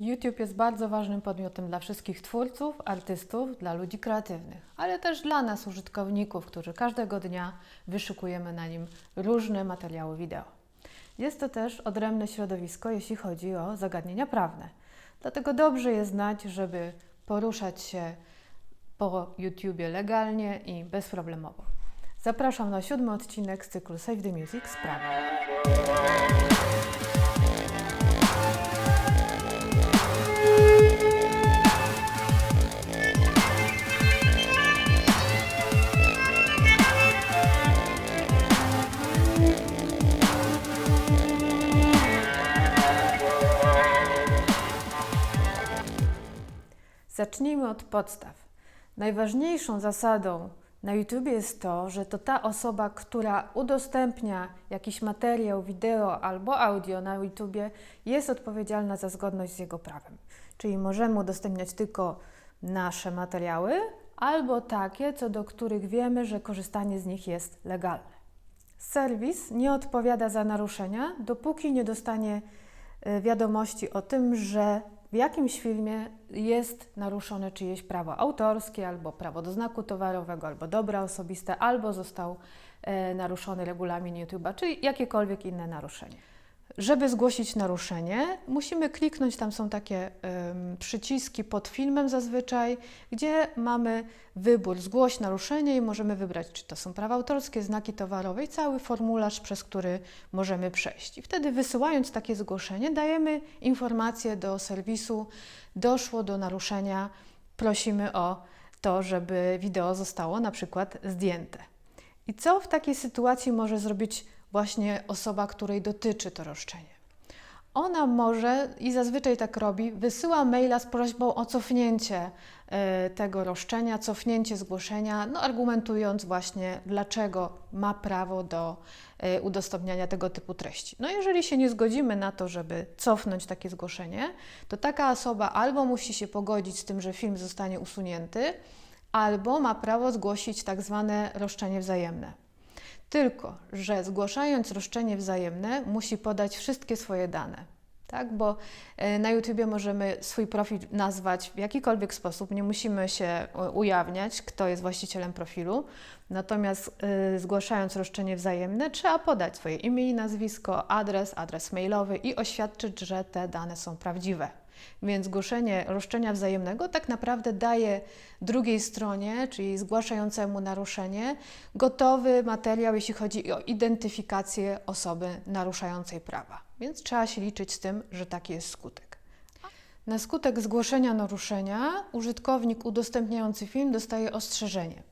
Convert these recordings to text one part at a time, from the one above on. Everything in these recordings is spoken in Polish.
YouTube jest bardzo ważnym podmiotem dla wszystkich twórców, artystów, dla ludzi kreatywnych, ale też dla nas, użytkowników, którzy każdego dnia wyszukujemy na nim różne materiały wideo. Jest to też odrębne środowisko, jeśli chodzi o zagadnienia prawne. Dlatego dobrze jest znać, żeby poruszać się po YouTubie legalnie i bezproblemowo. Zapraszam na siódmy odcinek z cyklu Save the Music Sprawa. Zacznijmy od podstaw. Najważniejszą zasadą na YouTube jest to, że to ta osoba, która udostępnia jakiś materiał, wideo albo audio na YouTube, jest odpowiedzialna za zgodność z jego prawem. Czyli możemy udostępniać tylko nasze materiały albo takie, co do których wiemy, że korzystanie z nich jest legalne. Serwis nie odpowiada za naruszenia, dopóki nie dostanie y, wiadomości o tym, że w jakimś filmie jest naruszone czyjeś prawo autorskie, albo prawo do znaku towarowego, albo dobra osobiste, albo został e, naruszony regulamin YouTube'a, czy jakiekolwiek inne naruszenie. Żeby zgłosić naruszenie, musimy kliknąć, tam są takie przyciski pod filmem zazwyczaj, gdzie mamy wybór zgłoś naruszenie i możemy wybrać, czy to są prawa autorskie, znaki towarowe i cały formularz, przez który możemy przejść. I wtedy wysyłając takie zgłoszenie, dajemy informację do serwisu, doszło do naruszenia, prosimy o to, żeby wideo zostało na przykład zdjęte. I co w takiej sytuacji może zrobić właśnie osoba, której dotyczy to roszczenie. Ona może, i zazwyczaj tak robi, wysyła maila z prośbą o cofnięcie y, tego roszczenia, cofnięcie zgłoszenia, no argumentując właśnie, dlaczego ma prawo do y, udostępniania tego typu treści. No jeżeli się nie zgodzimy na to, żeby cofnąć takie zgłoszenie, to taka osoba albo musi się pogodzić z tym, że film zostanie usunięty, albo ma prawo zgłosić tak zwane roszczenie wzajemne. Tylko, że zgłaszając roszczenie wzajemne, musi podać wszystkie swoje dane. Tak? Bo e, na YouTubie możemy swój profil nazwać w jakikolwiek sposób, nie musimy się e, ujawniać, kto jest właścicielem profilu. Natomiast y, zgłaszając roszczenie wzajemne, trzeba podać swoje imię i nazwisko, adres, adres mailowy i oświadczyć, że te dane są prawdziwe. Więc zgłoszenie roszczenia wzajemnego tak naprawdę daje drugiej stronie, czyli zgłaszającemu naruszenie, gotowy materiał, jeśli chodzi o identyfikację osoby naruszającej prawa. Więc trzeba się liczyć z tym, że taki jest skutek. Na skutek zgłoszenia naruszenia użytkownik udostępniający film dostaje ostrzeżenie.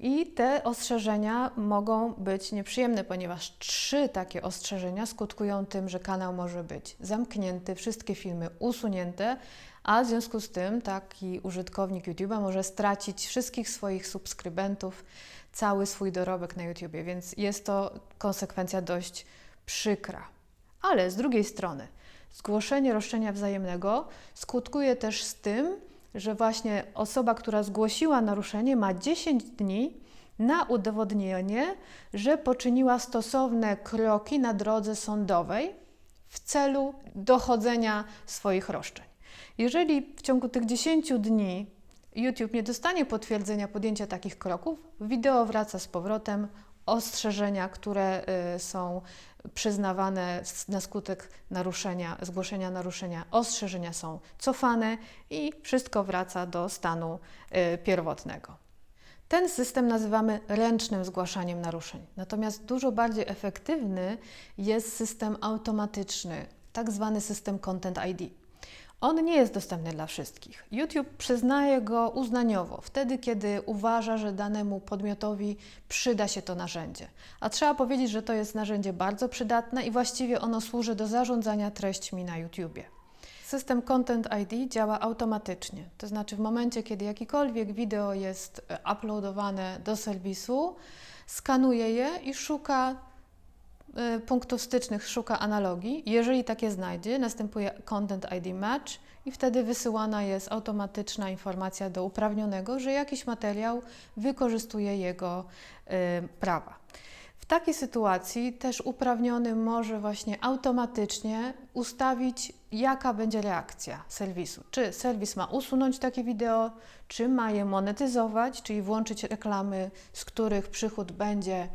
I te ostrzeżenia mogą być nieprzyjemne, ponieważ trzy takie ostrzeżenia skutkują tym, że kanał może być zamknięty, wszystkie filmy usunięte, a w związku z tym taki użytkownik YouTube'a może stracić wszystkich swoich subskrybentów, cały swój dorobek na YouTubie, więc jest to konsekwencja dość przykra. Ale z drugiej strony, zgłoszenie roszczenia wzajemnego skutkuje też z tym, że właśnie osoba, która zgłosiła naruszenie, ma 10 dni na udowodnienie, że poczyniła stosowne kroki na drodze sądowej w celu dochodzenia swoich roszczeń. Jeżeli w ciągu tych 10 dni YouTube nie dostanie potwierdzenia podjęcia takich kroków, wideo wraca z powrotem, ostrzeżenia, które y, są przyznawane na skutek naruszenia, zgłoszenia naruszenia, ostrzeżenia są cofane i wszystko wraca do stanu y, pierwotnego. Ten system nazywamy ręcznym zgłaszaniem naruszeń. Natomiast dużo bardziej efektywny jest system automatyczny, tak zwany system Content ID. On nie jest dostępny dla wszystkich. YouTube przyznaje go uznaniowo, wtedy kiedy uważa, że danemu podmiotowi przyda się to narzędzie. A trzeba powiedzieć, że to jest narzędzie bardzo przydatne i właściwie ono służy do zarządzania treśćmi na YouTubie. System Content ID działa automatycznie, to znaczy w momencie, kiedy jakikolwiek wideo jest uploadowane do serwisu, skanuje je i szuka punktów stycznych szuka analogii. Jeżeli takie znajdzie, następuje Content ID Match i wtedy wysyłana jest automatyczna informacja do uprawnionego, że jakiś materiał wykorzystuje jego y, prawa. W takiej sytuacji też uprawniony może właśnie automatycznie ustawić, jaka będzie reakcja serwisu. Czy serwis ma usunąć takie wideo, czy ma je monetyzować, czyli włączyć reklamy, z których przychód będzie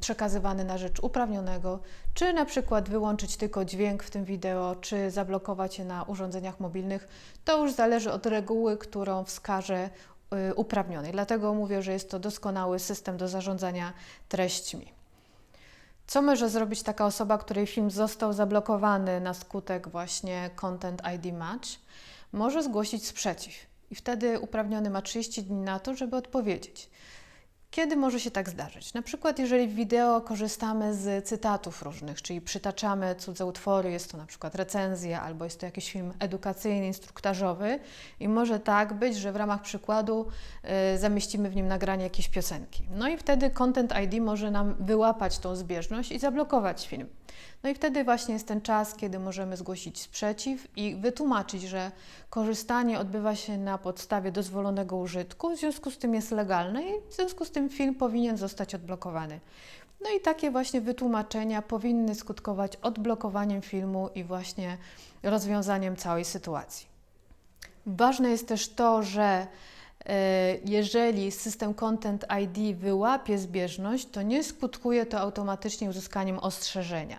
przekazywany na rzecz uprawnionego, czy na przykład wyłączyć tylko dźwięk w tym wideo, czy zablokować je na urządzeniach mobilnych. To już zależy od reguły, którą wskaże y, uprawniony. Dlatego mówię, że jest to doskonały system do zarządzania treśćmi. Co może zrobić taka osoba, której film został zablokowany na skutek właśnie Content ID Match? Może zgłosić sprzeciw i wtedy uprawniony ma 30 dni na to, żeby odpowiedzieć. Kiedy może się tak zdarzyć? Na przykład, jeżeli w wideo korzystamy z cytatów różnych, czyli przytaczamy cudze utwory, jest to na przykład recenzja albo jest to jakiś film edukacyjny, instruktażowy i może tak być, że w ramach przykładu y, zamieścimy w nim nagranie jakiejś piosenki. No i wtedy Content ID może nam wyłapać tą zbieżność i zablokować film. No i wtedy właśnie jest ten czas, kiedy możemy zgłosić sprzeciw i wytłumaczyć, że korzystanie odbywa się na podstawie dozwolonego użytku, w związku z tym jest legalne i w związku z tym film powinien zostać odblokowany. No i takie właśnie wytłumaczenia powinny skutkować odblokowaniem filmu i właśnie rozwiązaniem całej sytuacji. Ważne jest też to, że e, jeżeli system Content ID wyłapie zbieżność, to nie skutkuje to automatycznie uzyskaniem ostrzeżenia.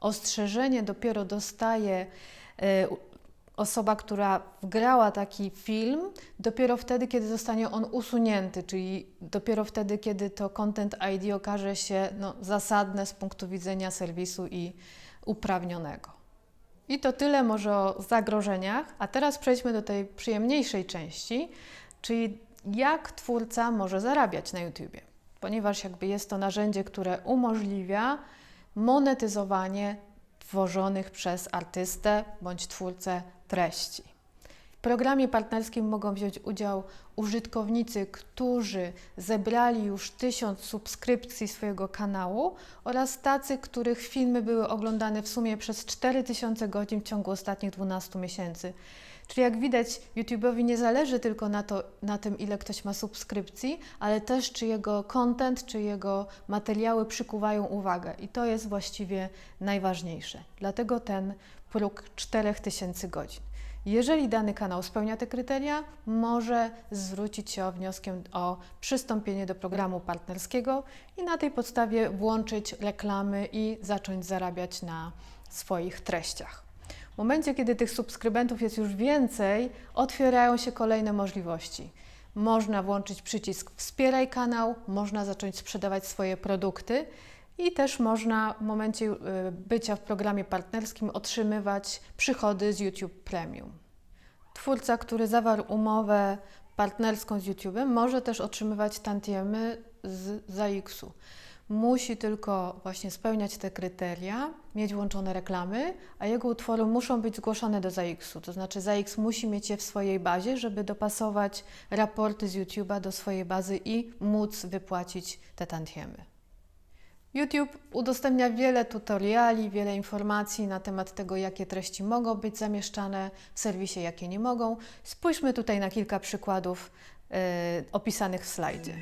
Ostrzeżenie dopiero dostaje e, osoba, która wgrała taki film, dopiero wtedy, kiedy zostanie on usunięty, czyli dopiero wtedy, kiedy to Content ID okaże się no, zasadne z punktu widzenia serwisu i uprawnionego. I to tyle może o zagrożeniach, a teraz przejdźmy do tej przyjemniejszej części, czyli jak twórca może zarabiać na YouTubie, ponieważ jakby jest to narzędzie, które umożliwia monetyzowanie tworzonych przez artystę bądź twórcę treści. W programie partnerskim mogą wziąć udział użytkownicy, którzy zebrali już tysiąc subskrypcji swojego kanału oraz tacy, których filmy były oglądane w sumie przez 4000 godzin w ciągu ostatnich 12 miesięcy. Czyli jak widać, YouTube'owi nie zależy tylko na, to, na tym, ile ktoś ma subskrypcji, ale też czy jego content, czy jego materiały przykuwają uwagę. I to jest właściwie najważniejsze. Dlatego ten próg 4000 godzin. Jeżeli dany kanał spełnia te kryteria, może zwrócić się o wnioskiem o przystąpienie do programu partnerskiego i na tej podstawie włączyć reklamy i zacząć zarabiać na swoich treściach. W momencie, kiedy tych subskrybentów jest już więcej, otwierają się kolejne możliwości. Można włączyć przycisk Wspieraj kanał, można zacząć sprzedawać swoje produkty i też można w momencie y, bycia w programie partnerskim otrzymywać przychody z YouTube Premium. Twórca, który zawarł umowę partnerską z YouTube'em, może też otrzymywać tantiemy z ZAX-u. Musi tylko właśnie spełniać te kryteria, mieć włączone reklamy, a jego utwory muszą być zgłoszone do ZAX-u. To znaczy ZAX musi mieć je w swojej bazie, żeby dopasować raporty z YouTube'a do swojej bazy i móc wypłacić te tantiemy. YouTube udostępnia wiele tutoriali, wiele informacji na temat tego, jakie treści mogą być zamieszczane w serwisie, jakie nie mogą. Spójrzmy tutaj na kilka przykładów e, opisanych w slajdzie.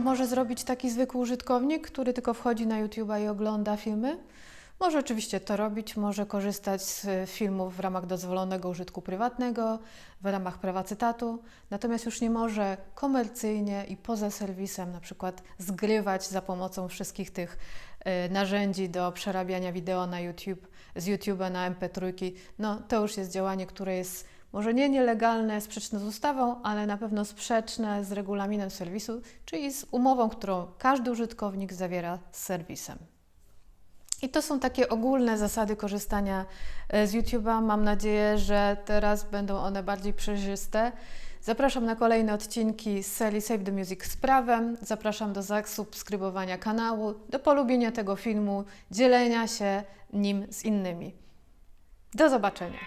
Może zrobić taki zwykły użytkownik, który tylko wchodzi na YouTube'a i ogląda filmy? Może oczywiście to robić, może korzystać z filmów w ramach dozwolonego użytku prywatnego, w ramach prawa cytatu, natomiast już nie może komercyjnie i poza serwisem na przykład zgrywać za pomocą wszystkich tych e, narzędzi do przerabiania wideo na YouTube, z YouTube'a na MP3. No to już jest działanie, które jest może nie nielegalne, sprzeczne z ustawą, ale na pewno sprzeczne z regulaminem serwisu, czyli z umową, którą każdy użytkownik zawiera z serwisem. I to są takie ogólne zasady korzystania e, z YouTube'a. Mam nadzieję, że teraz będą one bardziej przejrzyste. Zapraszam na kolejne odcinki z serii Save the Music z prawem. Zapraszam do zasubskrybowania kanału, do polubienia tego filmu, dzielenia się nim z innymi. Do zobaczenia.